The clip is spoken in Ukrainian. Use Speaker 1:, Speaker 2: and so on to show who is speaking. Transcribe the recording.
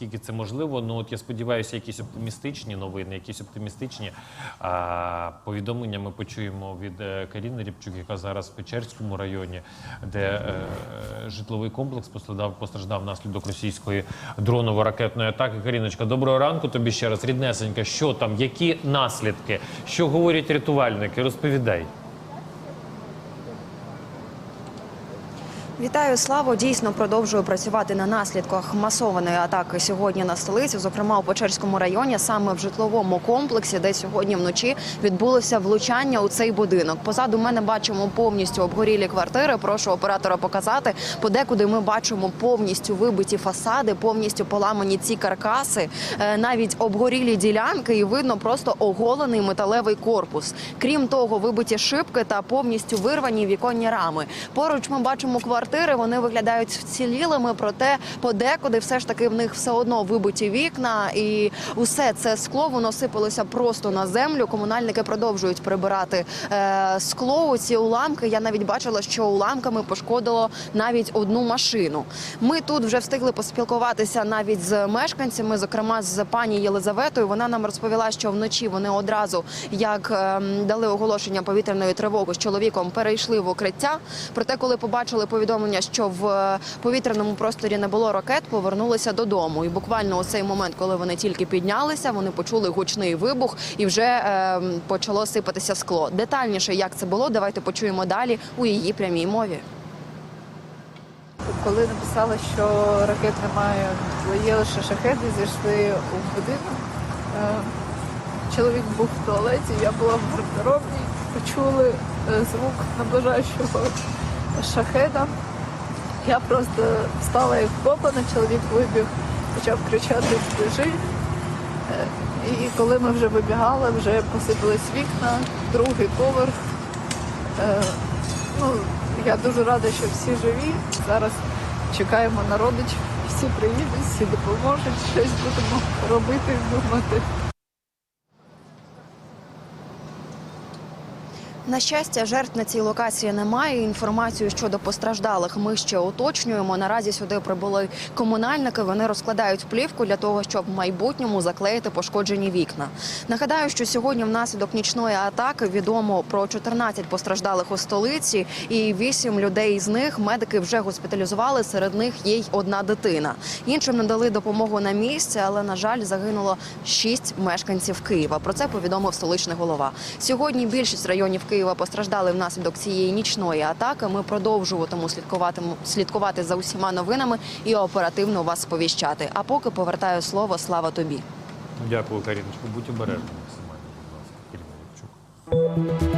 Speaker 1: Скільки це можливо, ну от я сподіваюся, якісь оптимістичні новини, якісь оптимістичні а, повідомлення ми почуємо від е, Каріни Рябчук, яка зараз в Печерському районі, де е, житловий комплекс постраждав, постраждав внаслідок російської дроново-ракетної атаки. Каріночка, доброго ранку тобі ще раз. Ріднесенька, що там, які наслідки, що говорять рятувальники? Розповідай.
Speaker 2: Вітаю, Славо. Дійсно продовжую працювати на наслідках масованої атаки сьогодні на столицю, зокрема у Печерському районі, саме в житловому комплексі, де сьогодні вночі відбулося влучання у цей будинок. Позаду мене бачимо повністю обгорілі квартири. Прошу оператора показати. Подекуди ми бачимо повністю вибиті фасади, повністю поламані ці каркаси, е, навіть обгорілі ділянки, і видно просто оголений металевий корпус. Крім того, вибиті шибки та повністю вирвані віконні рами. Поруч ми бачимо квартири. Вони виглядають вцілілими, проте подекуди все ж таки в них все одно вибиті вікна, і усе це скло воно сипалося просто на землю. Комунальники продовжують прибирати е, скло. Ці уламки. Я навіть бачила, що уламками пошкодило навіть одну машину. Ми тут вже встигли поспілкуватися навіть з мешканцями, зокрема з пані Єлизаветою. Вона нам розповіла, що вночі вони одразу як ем, дали оголошення повітряної тривоги з чоловіком, перейшли в укриття. Проте, коли побачили повідомлення, що в е, повітряному просторі не було ракет, повернулися додому. І буквально у цей момент, коли вони тільки піднялися, вони почули гучний вибух і вже ем, почало сипатися скло. Детальніше, як це було, давайте почуємо далі у її прямій мові.
Speaker 3: Коли написали, що ракет немає, є лише шахеди, зайшли у будинок. Е, Чоловік був в туалеті, я була в гардеробній, почули е, звук наближаючого шахеда. Я просто встала як вкопана, чоловік вибіг, почав кричати «Біжи!». Е, І коли ми вже вибігали, вже посипались вікна, другий поверх. Е, Ну, я дуже рада, що всі живі. Зараз чекаємо на родичів, всі приїдуть, всі допоможуть, щось будемо робити, і думати.
Speaker 2: На щастя, жертв на цій локації немає. Інформацію щодо постраждалих ми ще уточнюємо. Наразі сюди прибули комунальники. Вони розкладають плівку для того, щоб в майбутньому заклеїти пошкоджені вікна. Нагадаю, що сьогодні внаслідок нічної атаки відомо про 14 постраждалих у столиці, і 8 людей з них медики вже госпіталізували. Серед них є й одна дитина. Іншим надали допомогу на місці, але на жаль, загинуло 6 мешканців Києва. Про це повідомив столичний голова. Сьогодні більшість районів Києва постраждали внаслідок цієї нічної атаки. Ми продовжуватиму слідкувати слідкувати за усіма новинами і оперативно вас сповіщати. А поки повертаю слово слава тобі.
Speaker 1: Дякую, Каріночко. Будь обережна максимально, будь ласка.